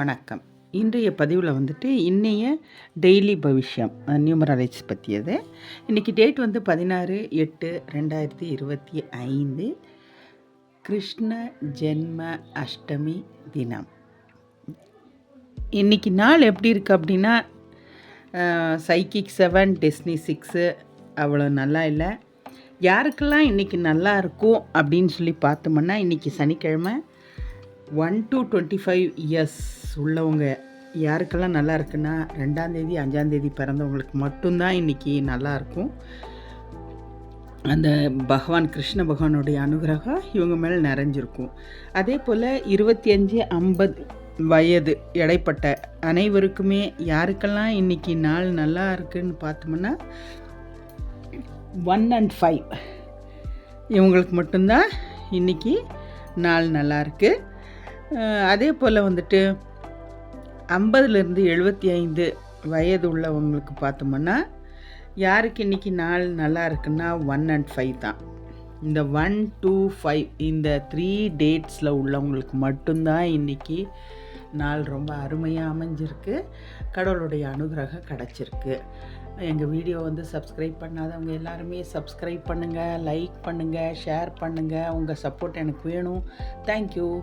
வணக்கம். இன்றைய பதிவில் வந்துட்டு இன்றைய டெய்லி பவிஷ்யம் நியூமராலஜிஸ் பற்றியது இன்றைக்கி டேட் வந்து பதினாறு எட்டு ரெண்டாயிரத்தி இருபத்தி ஐந்து. கிருஷ்ண ஜென்ம அஷ்டமி தினம். இன்றைக்கி நாள் எப்படி இருக்குது அப்படின்னா சைக்கிக் செவன் டெஸ்னி சிக்ஸு அவ்வளோ நல்லா இல்லை. யாருக்கெல்லாம் இன்றைக்கி நல்லா இருக்கும் அப்படின்னு சொல்லி பார்த்தோம்னா இன்றைக்கி சனிக்கிழமை one to twenty five years உள்ளவங்க யாருக்கெல்லாம் நல்லா இருக்குன்னா ரெண்டாந்தேதி அஞ்சாந்தேதி பிறந்தவங்களுக்கு மட்டும்தான் இன்றைக்கி நல்லாயிருக்கும் அந்த பகவான் கிருஷ்ண பகவானுடைய அனுகிரகம் இவங்க மேலே நிறைஞ்சிருக்கும். அதே போல் இருபத்தி அஞ்சு ஐம்பது வயது இடைப்பட்ட அனைவருக்குமே யாருக்கெல்லாம் இன்றைக்கி நாள் நல்லா இருக்குன்னு பார்த்தோம்னா ஒன் அண்ட் ஃபைவ் இவங்களுக்கு மட்டும்தான் இன்றைக்கி நாள் நல்லா இருக்குது அதே போல் வந்துட்டு ஐம்பதுலேருந்து எழுபத்தி ஐந்து வயது உள்ளவங்களுக்கு பார்த்தோம்னா யாருக்கு இன்றைக்கி நாள் நல்லா இருக்குன்னா ஒன் அண்ட் ஃபைவ் தான். இந்த ஒன் டூ ஃபைவ் இந்த த்ரீ டேட்ஸில் உள்ளவங்களுக்கு மட்டும்தான் இன்றைக்கி நாள் ரொம்ப அருமையாக அமைஞ்சிருக்கு. கடவுளுடைய அனுகிரகம் கிடச்சிருக்கு. எங்கள் வீடியோ வந்து சப்ஸ்கிரைப் பண்ணாதவங்க எல்லாருமே சப்ஸ்கிரைப் பண்ணுங்கள் லைக் பண்ணுங்கள் ஷேர் பண்ணுங்கள் உங்கள் சப்போர்ட் எனக்கு வேணும். தேங்க்யூ